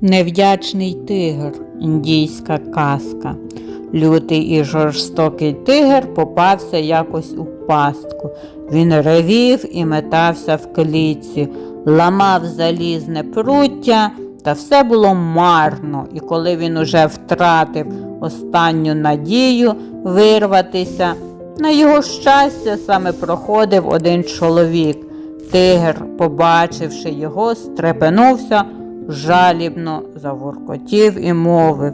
Невдячний тигр, індійська казка. Лютий і жорстокий тигр попався якось у пастку. Він ревів і метався в клітці, ламав залізне пруття, та все було марно, і коли він уже втратив останню надію вирватися, на його щастя саме проходив один чоловік. Тигр, побачивши його, стрепенувся, жалібно заворкотів і мовив.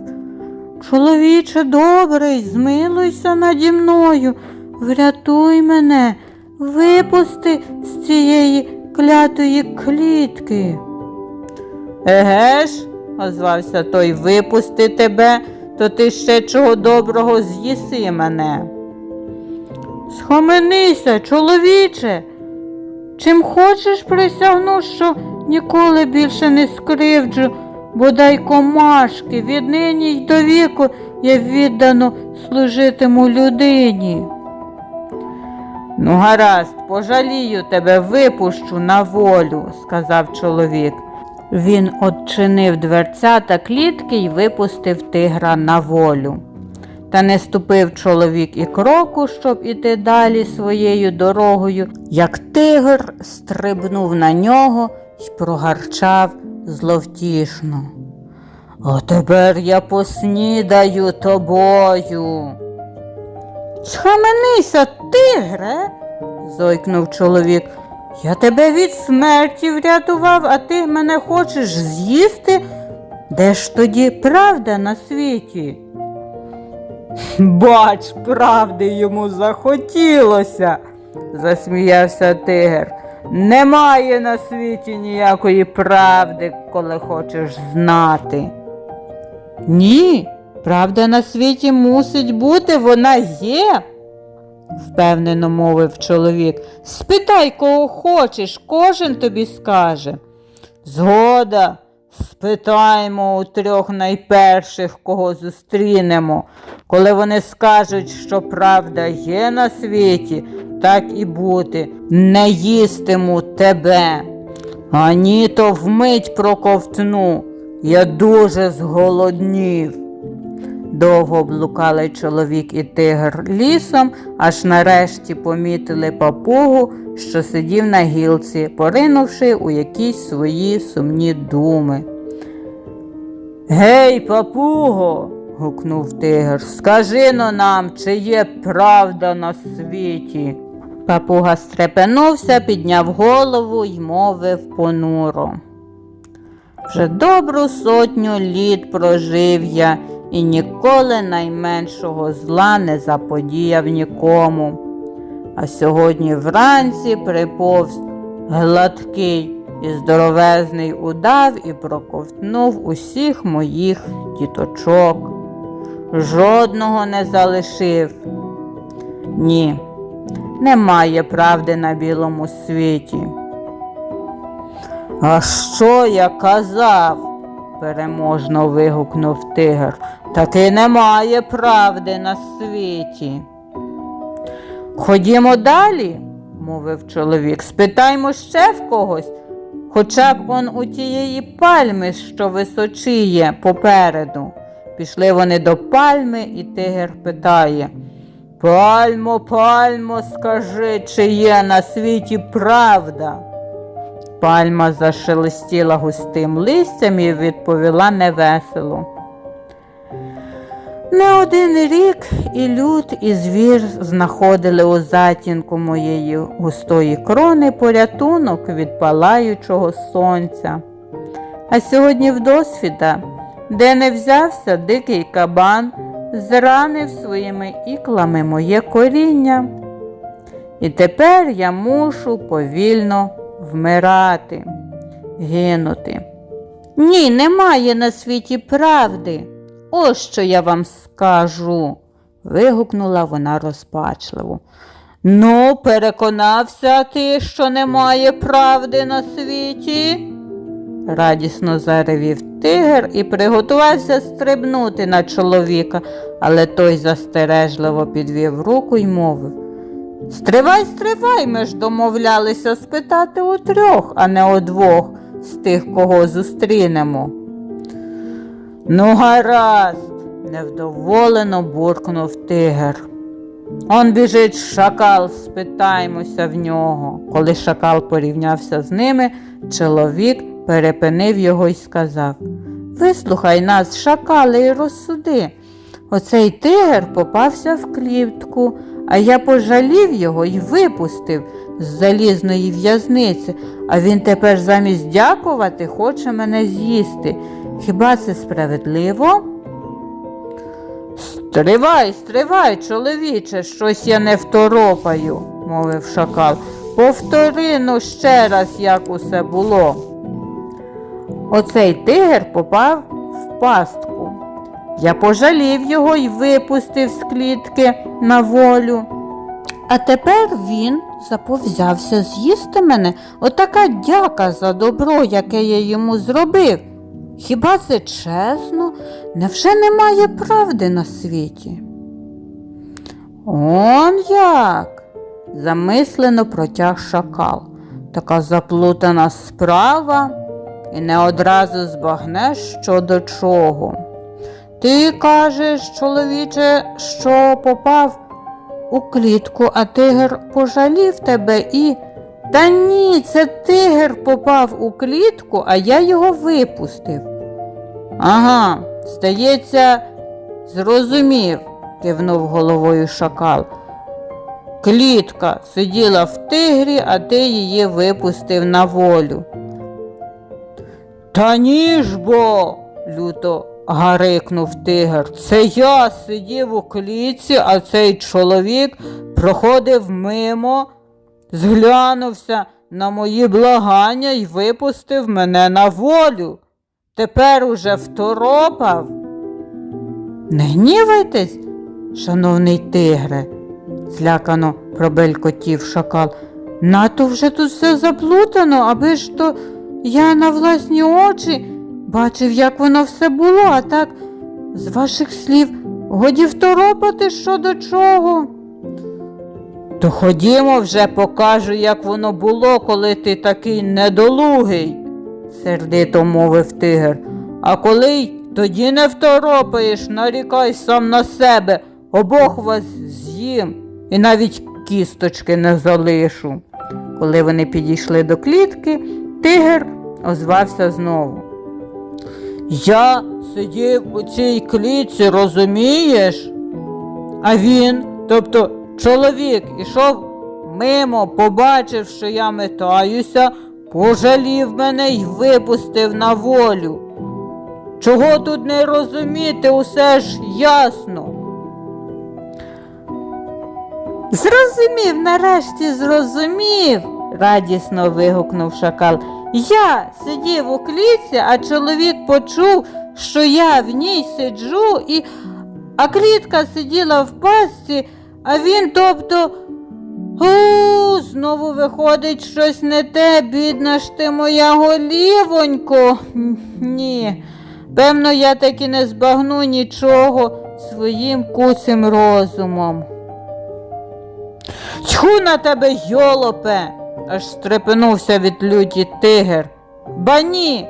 Чоловіче добрий, змилуйся наді мною, врятуй мене, випусти з цієї клятої клітки. Еге ж, озвався той, випусти тебе, то ти ще чого доброго з'їси мене. Схаменися, чоловіче. Чим хочеш присягну, що ніколи більше не скривджу, бодай комашки, віднині й до віку я віддано служитиму людині. Ну, гаразд, пожалію тебе, випущу на волю, сказав чоловік. Він odчинив дверця та клітки й випустив тигра на волю. Та не ступив чоловік і кроку, щоб іти далі своєю дорогою, як тигр стрибнув на нього й прогарчав зловтішно. А тепер я поснідаю тобою. Схаменися, тигре, зойкнув чоловік. Я тебе від смерті врятував, а ти мене хочеш з'їсти? Де ж тоді правда на світі? Бач, правди йому захотілося, засміявся тигр. Немає на світі ніякої правди, коли хочеш знати. Ні, правда на світі мусить бути, вона є, впевнено мовив чоловік. Спитай, кого хочеш, кожен тобі скаже. Згода, спитаймо у трьох найперших, кого зустрінемо. Коли вони скажуть, що правда є на світі, так і бути, не їстиму тебе. Ані то вмить проковтну. Я дуже зголоднів. Довго блукали чоловік і тигр лісом, аж нарешті помітили папугу, що сидів на гілці, поринувши у якісь свої сумні думи. Гей, папуго, гукнув тигр, скажи но нам, чи є правда на світі. Папуга стрепенувся, підняв голову й мовив понуро. Вже добру сотню літ прожив я і ніколи найменшого зла не заподіяв нікому. А сьогодні вранці приповз гладкий і здоровезний удав і проковтнув усіх моїх діточок. Жодного не залишив. Ні, немає правди на білому світі. А що я казав? переможно вигукнув тигр. Таки немає правди на світі. Ходімо далі, мовив чоловік, спитаймо ще в когось, хоча б он у тієї пальми, що височіє попереду. Пішли вони до пальми, і тигр питає Пальмо, пальмо, скажи, чи є на світі правда? Пальма зашелестіла густим листям і відповіла невесело. Не один рік і люд, і звір знаходили у затінку моєї густої крони порятунок від палаючого сонця. А сьогодні вдосвіта, де не взявся дикий кабан, зранив своїми іклами моє коріння. І тепер я мушу повільно вмирати, гинути. Ні, немає на світі правди. Ось що я вам скажу, вигукнула вона розпачливо. Ну, переконався ти, що немає правди на світі? радісно заревів тигр і приготувався стрибнути на чоловіка, але той застережливо підвів руку й мовив Стривай, стривай, ми ж домовлялися спитати у трьох, а не у двох з тих, кого зустрінемо. Ну, гаразд, невдоволено буркнув тигр. Он біжить шакал, спитаймося в нього. Коли шакал порівнявся з ними, чоловік перепинив його і сказав Вислухай нас, шакали, і розсуди. Оцей тигр попався в клітку, а я пожалів його і випустив з залізної в'язниці, а він тепер замість дякувати хоче мене з'їсти. Хіба це справедливо? Стривай, стривай, чоловіче, щось я не второпаю, мовив шакал. Повтори ну ще раз, як усе було. Оцей тигр попав в пастку. Я пожалів його і випустив з клітки на волю. А тепер він заповзявся з'їсти мене. Отака дяка за добро, яке я йому зробив. Хіба це чесно? Невже немає правди на світі? Он як? замислено протяг шакал. Така заплутана справа, і не одразу збагнеш, що до чого. Ти кажеш, чоловіче, що попав у клітку, а тигр пожалів тебе і. Та ні, це тигр попав у клітку, а я його випустив. Ага, стається, зрозумів, кивнув головою шакал. Клітка сиділа в тигрі, а ти її випустив на волю. Та ні ж бо, люто гарикнув тигр. Це я сидів у клітці, а цей чоловік проходив мимо, зглянувся на мої благання і випустив мене на волю. Тепер уже второпав. Не гнівайтесь, шановний тигре, злякано пробелькотів шакал. Нато вже тут все заплутано, аби ж то я на власні очі бачив, як воно все було, а так з ваших слів годі второпати що до чого. То ходімо вже покажу, як воно було, коли ти такий недолугий, сердито мовив тигр. А коли й тоді не второпаєш, нарікай сам на себе, обох вас з'їм і навіть кісточки не залишу. Коли вони підійшли до клітки, тигр озвався знову. Я сидів у цій клітці, розумієш? А він, тобто чоловік, ішов мимо, побачив, що я метаюся, пожалів мене й випустив на волю. Чого тут не розуміти, усе ж ясно. Зрозумів, нарешті зрозумів, радісно вигукнув шакал. Я сидів у клітці, а чоловік почув, що я в ній сиджу, і... а клітка сиділа в пастці, а він, тобто, у, знову виходить щось не те, бідна ж ти моя голівонько. Ні, певно, я таки не збагну нічого своїм куцим розумом. Тьху на тебе, йолопе, аж стрепенувся від люті тигр. Ба ні,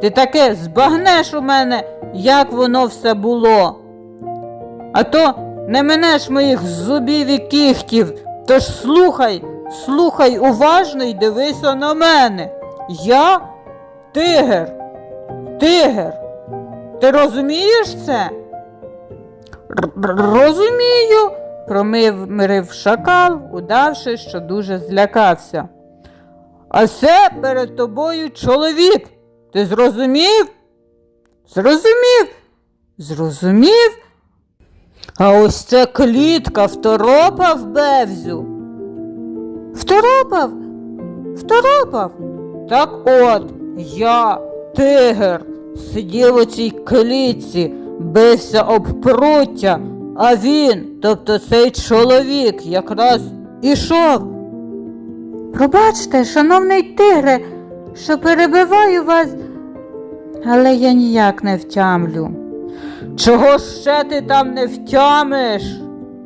ти таке збагнеш у мене, як воно все було. А то не минеш моїх зубів і кіхтів, тож слухай, слухай уважно і дивися на мене. Я тигр, тигр. Ти розумієш це? Розумію, промиврив шакал, удавши, що дуже злякався. А це перед тобою чоловік. Ти зрозумів? Зрозумів? Зрозумів? А ось це клітка второпав бевзю. Второпав? Второпав? Так от, я, тигр, сидів у цій клітці, бився об пруття, а він, тобто цей чоловік, якраз ішов. Пробачте, шановний тигре, що перебиваю вас, але я ніяк не втямлю. Чого ще ти там не втямиш?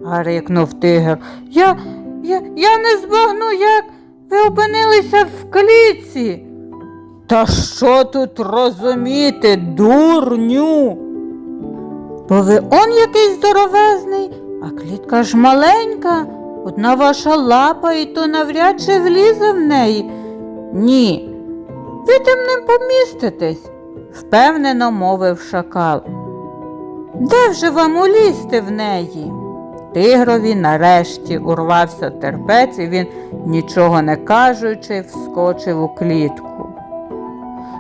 гарикнув тигр. Я, я, я не збагну, як ви опинилися в клітці. Та що тут розуміти, дурню? Бо ви он який здоровезний, а клітка ж маленька, одна ваша лапа, і то навряд чи влізе в неї. Ні, ви там не поміститесь, впевнено мовив шакал. Де вже вам улізти в неї? Тигрові нарешті урвався терпець, і він, нічого не кажучи, вскочив у клітку.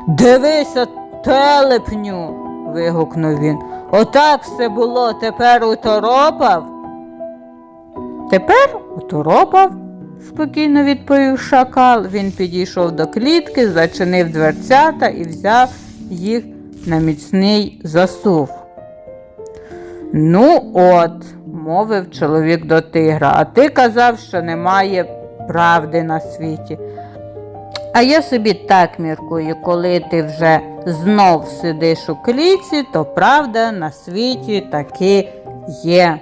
Дивися, телепню. вигукнув він. Отак все було, тепер уторопав. Тепер уторопав, спокійно відповів шакал. Він підійшов до клітки, зачинив дверцята і взяв їх на міцний засув. Ну, от, мовив чоловік до тигра, а ти казав, що немає правди на світі. А я собі так міркую, коли ти вже знов сидиш у кліці, то правда на світі таки є.